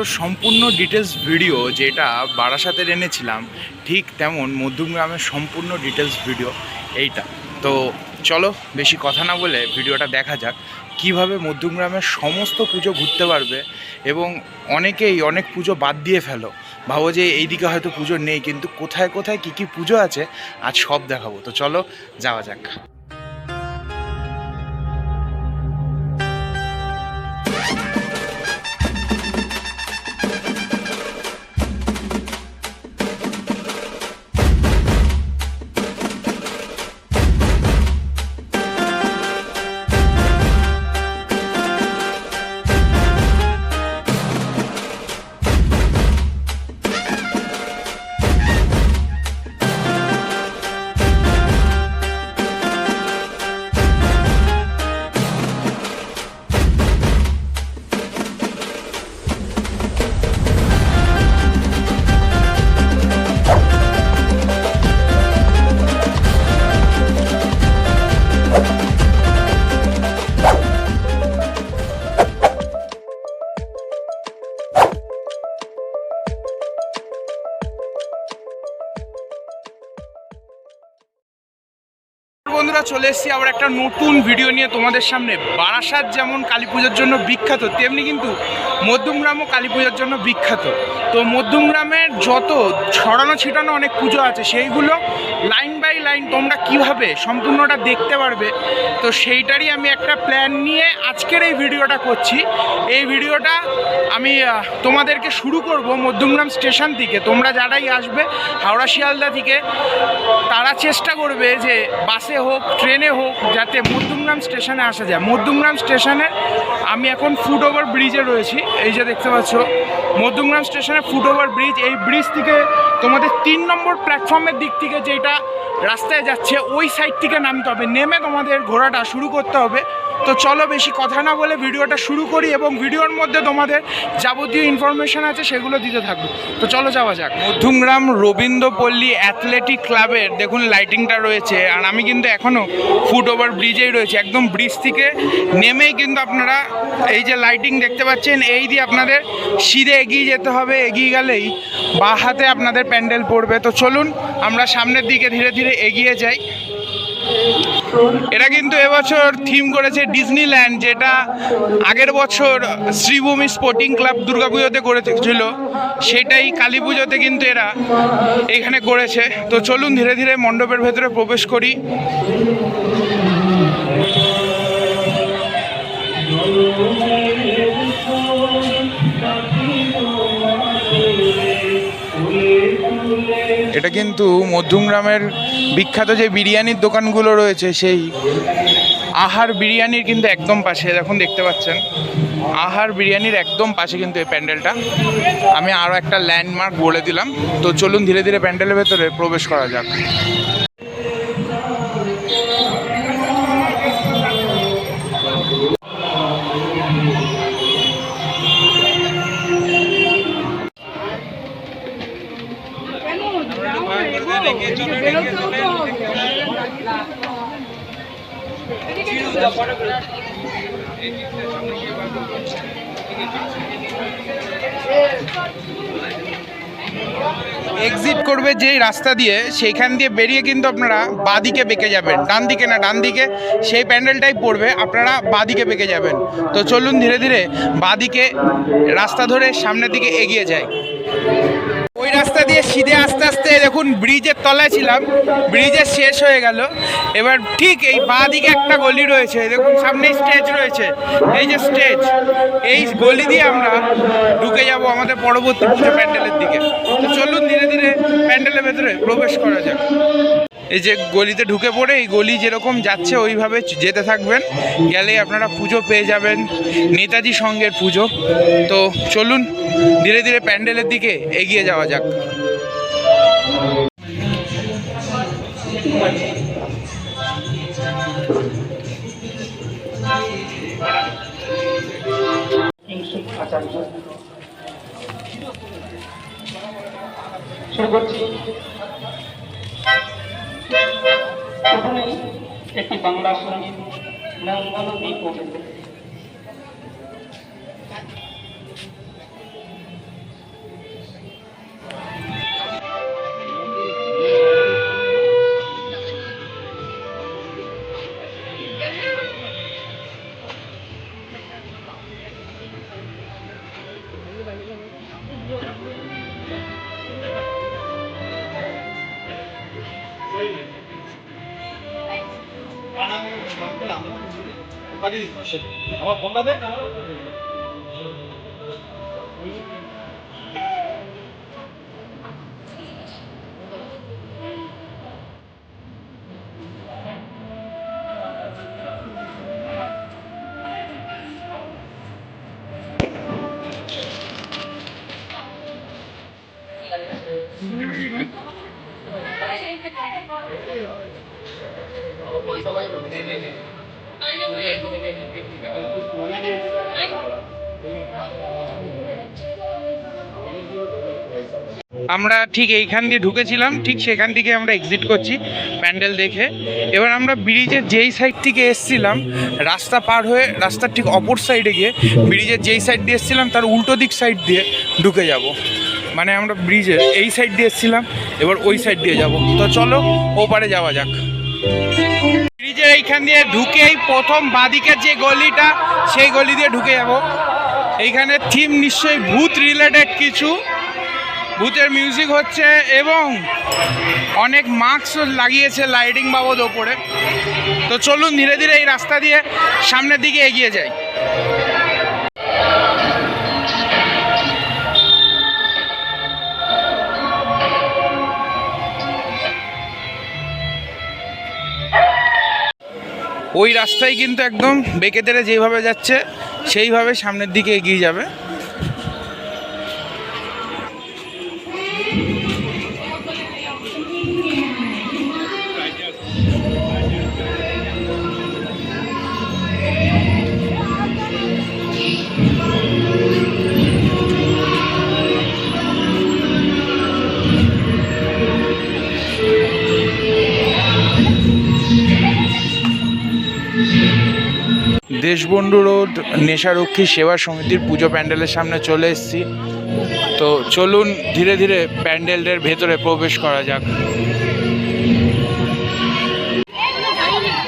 তো সম্পূর্ণ details video যেটা বারাসাতের এনেছিলাম, ঠিক তেমন মধ্যমগ্রামের সম্পূর্ণ ডিটেলস ভিডিও এইটা। তো চলো বেশি কথা না বলে ভিডিওটা দেখা যাক, কীভাবে মধ্যমগ্রামের সমস্ত পুজো ঘুরতে পারবে এবং অনেকেই অনেক পুজো বাদ দিয়ে ফেলো। ভাবো যে এইদিকে হয়তো পুজো নেই, কিন্তু কোথায় কোথায় কী কী পুজো আছে, আজ সব দেখাবো। তো চলো যাওয়া যাক। বন্ধুরা চলে এসেছি আবার একটা নতুন ভিডিও নিয়ে তোমাদের সামনে। বারাসাত যেমন কালী পুজোর জন্য বিখ্যাত, তেমনি কিন্তু মধ্যমগ্রামও কালী পুজোর জন্য বিখ্যাত। তো মধ্যমগ্রামের যত ছড়ানো ছিটানো অনেক পুজো আছে, সেইগুলো লাইন বাই লাইন তোমরা কীভাবে সম্পূর্ণটা দেখতে পারবে? তো সেইটারই আমি একটা প্ল্যান নিয়ে আজকের এই ভিডিওটা করছি। এই ভিডিওটা আমি তোমাদেরকে শুরু করব মধ্যমগ্রাম স্টেশন থেকে। তোমরা যারাই আসবে, হাওড়া শিয়ালদা থেকে, তারা চেষ্টা করবে যে বাসে হোক, ট্রেনে হোক, যাতে মধ্যমগ্রাম স্টেশনে আসা যায়। মধ্যমগ্রাম স্টেশনে আমি এখন ফুট ওভার ব্রিজে রয়েছি। এই যে দেখতে পাচ্ছ, মধ্যমগ্রাম স্টেশনে ফুট ওভার ব্রিজ এই ব্রিজ থেকে তোমাদের তিন নম্বর প্ল্যাটফর্মের দিক থেকে যেটা রাস্তায় যাচ্ছে, ওই সাইড থেকে নামতে হবে। নেমে তোমাদের ঘোরাটা শুরু করতে হবে। তো চলো বেশি কথা না বলে ভিডিওটা শুরু করি এবং ভিডিওর মধ্যে তোমাদের যাবতীয় ইনফরমেশন আছে সেগুলো দিতে থাকব। তো চলো যাওয়া যাক। মধ্যমগ্রাম রবীন্দ্রপল্লী অ্যাথলেটিক ক্লাবের দেখুন লাইটিংটা রয়েছে আর আমি কিন্তু এখনও ফুট ওভার ব্রিজেই রয়েছে, একদম ব্রিজ থেকে নেমেই কিন্তু আপনারা এই যে লাইটিং দেখতে পাচ্ছেন, এই দিয়ে আপনাদের সিধে এগিয়ে যেতে হবে, এগিয়ে গেলেই বা হাতে আপনাদের প্যান্ডেল পড়বে। তো চলুন আমরা সামনের দিকে ধীরে ধীরে এগিয়ে যাই। এটা কিন্তু এবছর থিম করেছে ডিজনিল্যান্ড, যেটা আগের বছর শ্রীভূমি স্পোর্টিং ক্লাব দুর্গাপুজোতে করেছিল, সেটাই কালী পুজোতে কিন্তু এরা এখানে করেছে। তো চলুন ধীরে ধীরে মণ্ডপের ভেতরে প্রবেশ করি। এটা কিন্তু মধ্যমগ্রামের বিখ্যাত যে বিরিয়ানির দোকানগুলো রয়েছে, সেই আহার বিরিয়ানির কিন্তু একদম পাশে, এখন দেখতে পাচ্ছেন। আহার বিরিয়ানির একদম পাশে কিন্তু এই প্যান্ডেলটা। আমি আরও একটা ল্যান্ডমার্ক বলে দিলাম। তো চলুন ধীরে ধীরে প্যান্ডেলের ভেতরে প্রবেশ করা যাক। এক্সিট যে রাস্তা দিয়ে সেইখান দিয়ে বেরিয়ে কিন্তু আপনারা বাদিকে বেঁকে যাবেন। ডান দিকে না, ডান দিকে। সেই প্যান্ডেলটাই পড়বে, আপনারা বাদিকে বেঁকে যাবেন। তো চলুন ধীরে ধীরে বাদিকে রাস্তা ধরে সামনের দিকে এগিয়ে যায় রাস্তা দিয়ে সিধে আস্তে আস্তে দেখুন ব্রিজের তলায় ছিলাম, ব্রিজের শেষ হয়ে গেল। এবার ঠিক এই বাঁ দিকে একটা গলি রয়েছে, দেখুন সামনে স্টেজ রয়েছে, এই যে স্টেজ, এই গলি দিয়ে আমরা ঢুকে যাব আমাদের পরবর্তী পুজো প্যান্ডেলের দিকে। তো চলুন ধীরে ধীরে প্যান্ডেলের ভেতরে প্রবেশ করা যাক। এই যে গলিতে ঢুকে পড়ে, এই গলি যেরকম যাচ্ছে ওইভাবে যেতে থাকবেন। গেলেই আপনারা পুজো পেয়ে যাবেন, নেতাজি সঙ্গের পুজো। তো চলুন, ধীরে ধীরে প্যান্ডেলের দিকে এগিয়ে যাওয়া যাক। শুরু করছি। প্রথমেই একটি বাংলা সংগীত মঙ্গল দ্বীপ আমরা ঠিক এইখান দিয়ে ঢুকেছিলাম, ঠিক সেখান থেকে আমরা এক্সিট করছি প্যান্ডেল দেখে। এবার আমরা ব্রিজের যেই সাইড থেকে এসছিলাম, রাস্তা পার হয়ে, রাস্তার ঠিক অপর সাইডে গিয়ে ব্রিজের যেই সাইড দিয়ে এসছিলাম, তার উল্টো দিক সাইড দিয়ে ঢুকে যাব। মানে আমরা ব্রিজের এই সাইড দিয়ে এসছিলাম এবার ওই সাইড দিয়ে যাব। তো চলো, ওপারে যাওয়া যাক। ব্রিজের এইখান দিয়ে ঢুকেই প্রথম বাঁদিকের যে গলিটা, সেই গলি দিয়ে ঢুকে যাব। এইখানে থিম নিশ্চয়ই ভূত রিলেটেড কিছু। ভূতের মিউজিক হচ্ছে এবং অনেক মাস্ক লাগিয়েছে লাইটিং বাবদ ওপরে। তো চলুন ধীরে ধীরে এই রাস্তা দিয়ে সামনের দিকে এগিয়ে যাই। ওই রাস্তায় কিন্তু একদম বেঁকে যেভাবে যাচ্ছে সেইভাবে সামনের দিকে এগিয়ে যাবে। দেশবন্ধু রোড নেশারক্ষী সেবা সমিতির পুজো প্যান্ডেলের সামনে চলে এসেছি। তো চলুন ধীরে ধীরে প্যান্ডেলের ভেতরে প্রবেশ করা যাক।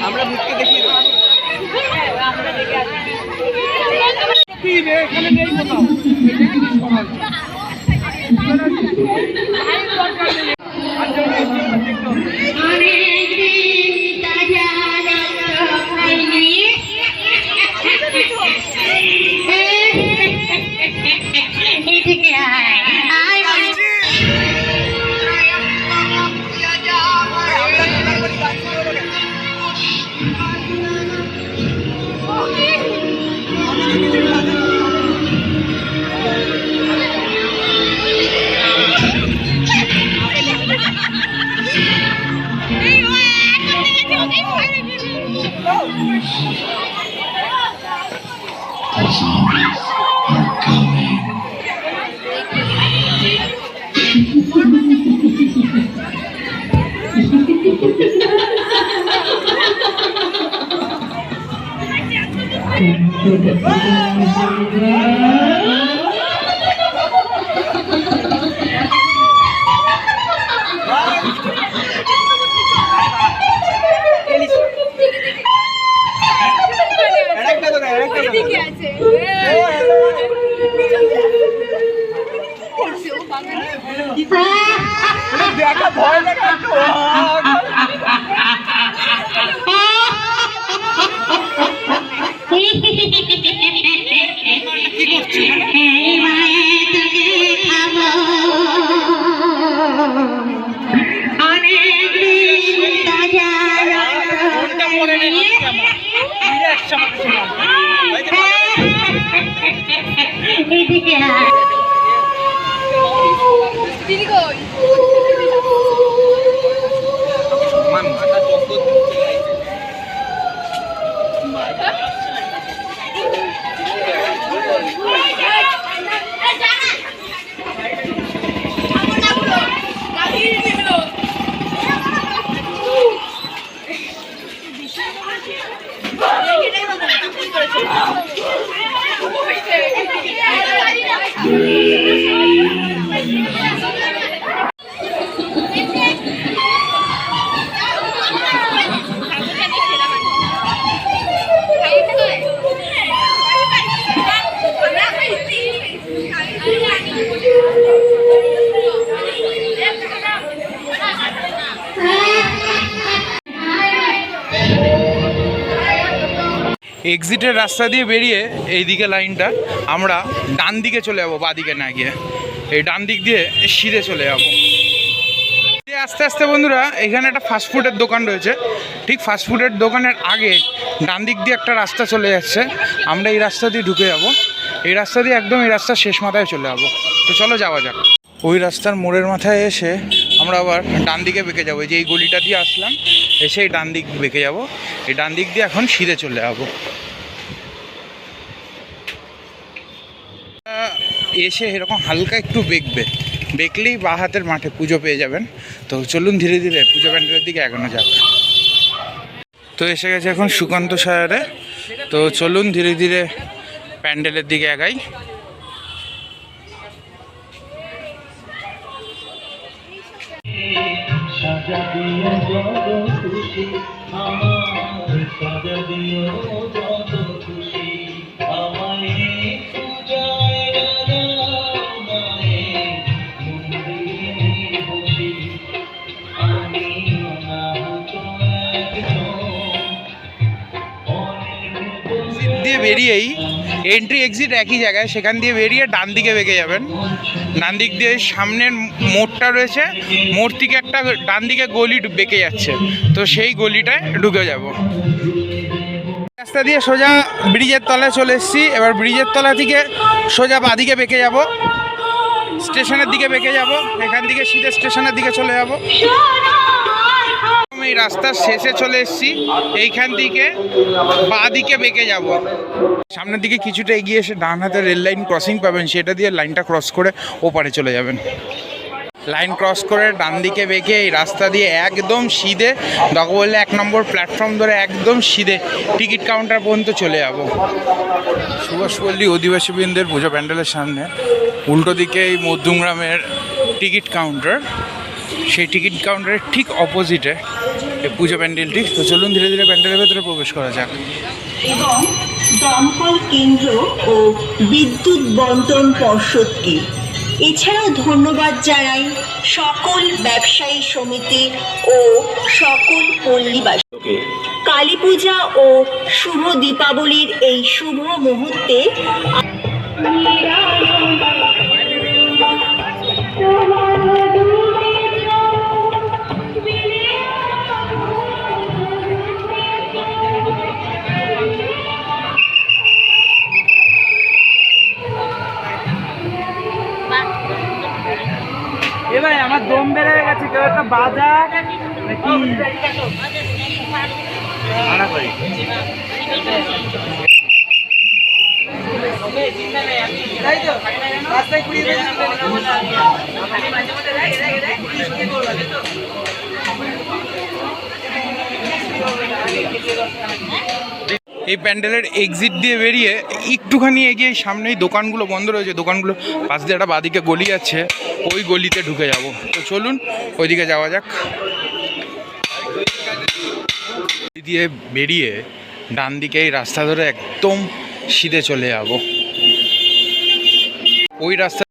আমরা এক্সিটের রাস্তা দিয়ে বেরিয়ে এই দিকে লাইনটা, আমরা ডান দিকে চলে যাব বাদিকে না গিয়ে। এই ডান দিক দিয়ে সিঁড়ে চলে যাব। আস্তে আস্তে বন্ধুরা, এখানে একটা ফাস্টফুডের দোকান রয়েছে। ঠিক ফাস্টফুডের দোকানের আগে ডান দিক দিয়ে একটা রাস্তা চলে যাচ্ছে। আমরা এই রাস্তা দিয়ে ঢুকে যাব। এই রাস্তা দিয়ে একদম এই রাস্তার শেষ মাথায় চলে যাব। তো চলো যাওয়া যাক। ওই রাস্তার মোড়ের মাথায় এসে আমরা আবার ডান দিকে বেঁকে যাব। যে এই গলিটা দিয়ে আসলাম, এসে এই ডান দিক বেঁকে যাব। এই ডান দিক দিয়ে এখন সিধে চলে যাব। এসে এরকম হালকা একটু বেঁকবে। বেঁকলেই বা হাতের মাঠে পুজো পেয়ে যাবেন। তো চলুন ধীরে ধীরে পুজো প্যান্ডেলের দিকে এগোনো যাক। তো এসে গেছে এখন সুকান্ত সায়ারে। তো চলুন ধীরে ধীরে প্যান্ডেলের দিকে অনেক দিয়ে বেরিয়েই এন্ট্রি এক্সিট একই জায়গায়। সেখান দিয়ে বেরিয়ে ডান দিকে বেঁকে যাবেন। ডান দিক দিয়ে সামনের মোড়টা রয়েছে। মোড় থেকে একটা ডান দিকে গলি বেঁকে যাচ্ছে। তো সেই গলিটায় ঢুকে যাব। রাস্তা দিয়ে সোজা ব্রিজের তলায় চলে এসেছি। এবার ব্রিজের তলা থেকে সোজা বাদিকে বেঁকে যাব। স্টেশনের দিকে বেঁকে যাব। এখান থেকে সিধে স্টেশনের দিকে চলে যাব। এই রাস্তার শেষে চলে এসেছি। এইখান থেকে বাঁ দিকে বেঁকে যাব। সামনের দিকে কিছুটা এগিয়ে এসে ডান হাতে রেল লাইন ক্রসিং পাবেন, সেটা দিয়ে লাইনটা ক্রস করে ওপারে চলে যাবেন। লাইন ক্রস করে ডান দিকে বেঁকে এই রাস্তা দিয়ে একদম সিধে দরকার বললে এক নম্বর প্ল্যাটফর্ম ধরে একদম সিধে টিকিট কাউন্টার পর্যন্ত চলে যাব। সুভাষপল্লী অধিবাসী বৃন্দের পুজো প্যান্ডেলের সামনে, উল্টো দিকে এই মধ্যমগ্রামের টিকিট কাউন্টার সেই টিকিট কাউন্টারের ঠিক অপোজিটে এই পুজো প্যান্ডেলটি। তো চলুন ধীরে ধীরে প্যান্ডেলের ভেতরে প্রবেশ করা যাক। এবং দমকল কেন্দ্র ও বিদ্যুৎ বন্টন পর্ষদকে এছাড়াও ধন্যবাদ জানাই সকল ব্যবসায়ী সমিতি ও সকল পল্লীবাসীকে কালী পূজা ও শুভ দীপাবলির এই শুভ মুহূর্তে এই প্যান্ডেলের এক্সিট দিয়ে বেরিয়ে একটুখানি এগিয়ে সামনেই দোকানগুলো বন্ধ রয়েছে। দোকানগুলো পাশ দিয়ে একটা বাদিকে গলি আছে, ওই গলিতে ঢুকে যাব। তো চলুন, ওইদিকে যাওয়া যাক। দিয়ে বেরিয়ে ডান দিকে এই রাস্তা ধরে একদম সিধে চলে যাব। ওই রাস্তা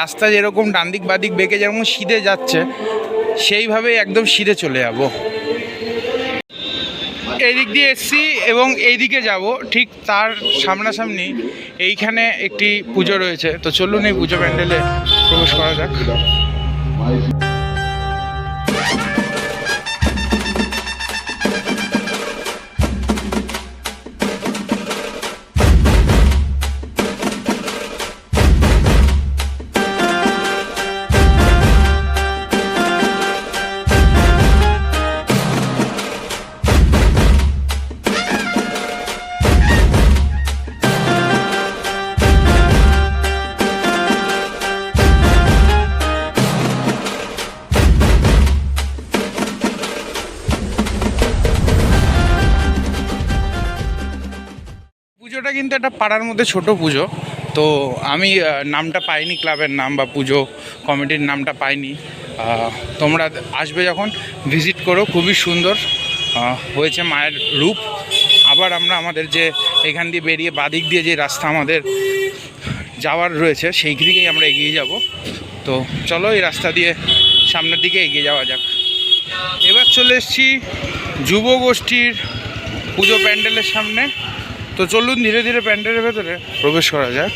রাস্তা যেরকম ডান দিক বাদিক বেঁকে যেরকম সিধে যাচ্ছে সেইভাবে একদম সিধে চলে যাব। এই দিক দিয়ে এসছি এবং এই দিকে যাব, ঠিক তার সামনাসামনি এইখানে একটি পুজো রয়েছে। তো চলুন এই পুজো প্যান্ডেলে প্রবেশ করা যাক। কিন্তু একটা পাড়ার মধ্যে ছোট পুজো। তো আমি নামটা পাইনি ক্লাবের নাম বা পুজো কমিটির নামটা পাইনি। তোমরা আসবে যখন, ভিজিট করো, খুবই সুন্দর হয়েছে মায়ের রূপ। আবার আমরা আমাদের যে এখান দিয়ে বেরিয়ে বাদিক দিয়ে যে রাস্তা আমাদের যাওয়ার রয়েছে, সেই দিকেই আমরা এগিয়ে যাব। তো চলো এই রাস্তা দিয়ে সামনের দিকে এগিয়ে যাওয়া যাক। এবার চলে এসছি যুব গোষ্ঠীর পুজো প্যান্ডেলের সামনে। তো চলুন ধীরে ধীরে প্যান্ডেলের ভেতরে প্রবেশ করা যাক।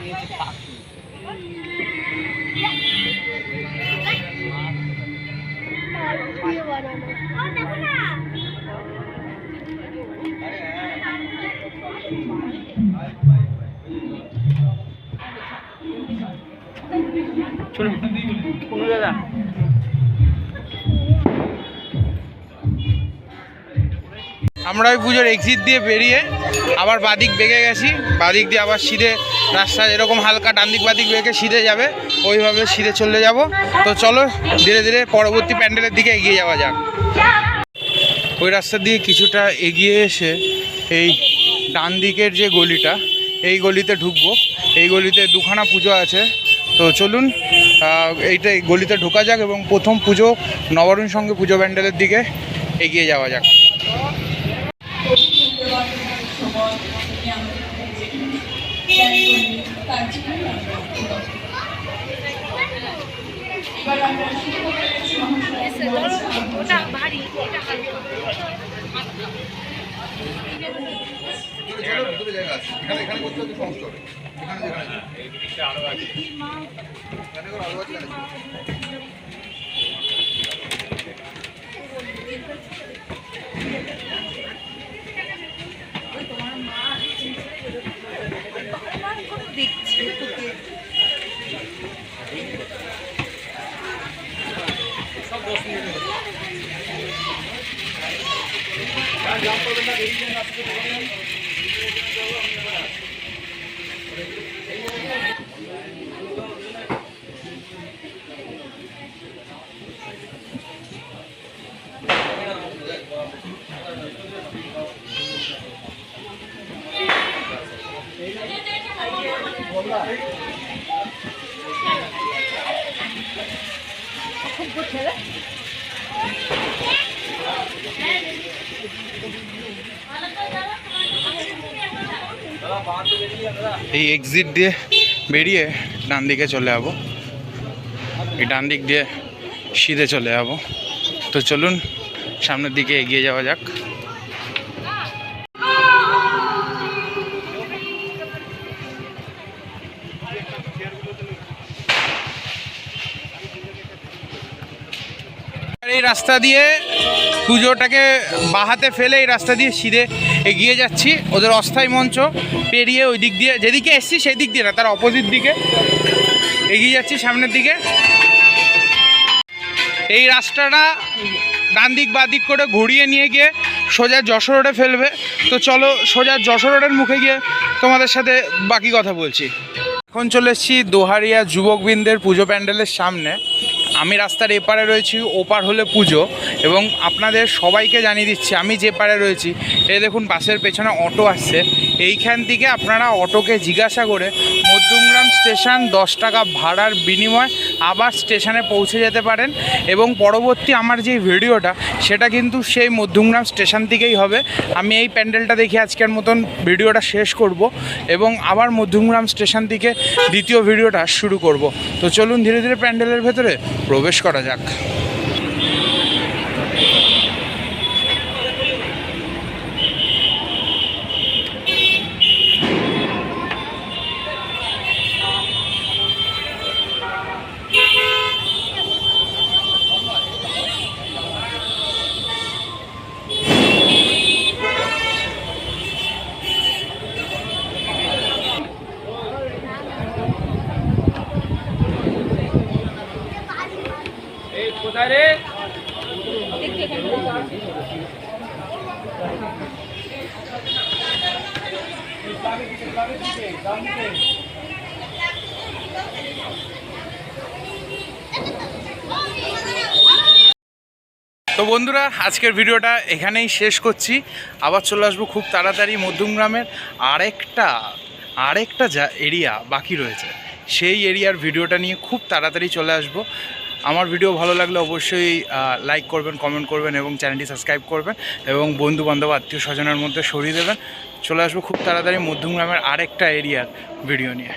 নিয়েছি পাখি। দাদা আমরা ওই পুজোর এক্সিট দিয়ে বেরিয়ে আবার বাদিক বেগে গেছি। বাদিক দিয়ে আবার সিধে রাস্তা এরকম হালকা ডান দিক বাদিক বেগে সিধে যাবে, ওইভাবে সিধে চলে যাব। তো চলো, ধীরে ধীরে পরবর্তী প্যান্ডেলের দিকে এগিয়ে যাওয়া যাক। ওই রাস্তা দিয়ে কিছুটা এগিয়ে এসে এই ডান দিকের যে গলিটা, এই গলিতে ঢুকবো। এই গলিতে দুখানা পুজো আছে। তো চলুন এইটা গলিতে ঢোকা যাক এবং প্রথম পুজো নবরুণ সঙ্গে পুজো প্যান্ডেলের দিকে এগিয়ে যাওয়া যাক। ভারী এটা হালকা দেখছি এই এক্সিট দিয়ে বেরিয়ে ডান দিকে চলে যাব। এই ডান দিক দিয়ে সিধে চলে যাব। তো চলুন সামনের দিকে এগিয়ে যাওয়া যাক। রাস্তা দিয়ে পুজোটাকে বাহাতে ফেলে এই রাস্তা দিয়ে সিধে এগিয়ে যাচ্ছি। ওদের অস্থায়ী মঞ্চ পেরিয়ে ওই দিক দিয়ে, যেদিকে এসছি সেই দিক দিয়ে না, তার অপোজিট দিকে এগিয়ে যাচ্ছি সামনের দিকে। এই রাস্তাটা ডান দিক, বাঁ দিক করে ঘুরিয়ে নিয়ে গিয়ে সোজা যশোর রোডে ফেলবে। তো চলো সোজা যশোর রোডের মুখে গিয়ে তোমাদের সাথে বাকি কথা বলছি। এখন চলে এসেছি দোহারিয়া যুবকবৃন্দের পুজো প্যান্ডেলের সামনে। আমি রাস্তার এপারে রয়েছি, ওপার হলে পুজো এবং আপনাদের সবাইকে জানিয়ে দিচ্ছি, আমি যে পারে রয়েছি এ দেখুন বাসের পেছনে অটো আসছে, এইখান থেকে আপনারা অটোকে জিজ্ঞাসা করে মধ্যমগ্রাম স্টেশন দশ টাকা ভাড়ার বিনিময় আবার স্টেশনে পৌঁছে যেতে পারেন এবং পরবর্তী আমার যে ভিডিওটা, সেটা কিন্তু সেই মধ্যমগ্রাম স্টেশন থেকেই হবে। আমি এই প্যান্ডেলটা দেখে আজকের মতন ভিডিওটা শেষ করব এবং আবার মধ্যমগ্রাম স্টেশন থেকে দ্বিতীয় ভিডিওটা শুরু করব। তো চলুন ধীরে ধীরে প্যান্ডেলের ভেতরে প্রবেশ করা যাক। তো বন্ধুরা, আজকের ভিডিওটা এখানেই শেষ করছি। আবার চলে আসব খুব তাড়াতাড়ি মধ্যমগ্রামের আরেকটা আরেকটা যা এরিয়া বাকি রয়েছে। সেই এরিয়ার ভিডিওটা নিয়ে খুব তাড়াতাড়ি চলে আসব। আমার ভিডিও ভালো লাগলে অবশ্যই লাইক করবেন কমেন্ট করবেন এবং চ্যানেলটি সাবস্ক্রাইব করবেন এবং বন্ধু বান্ধব আত্মীয় স্বজনের মধ্যে সরিয়ে দেবেন। চলে আসব খুব তাড়াতাড়ি মধ্যমগ্রামের আরেকটা এরিয়ার ভিডিও নিয়ে।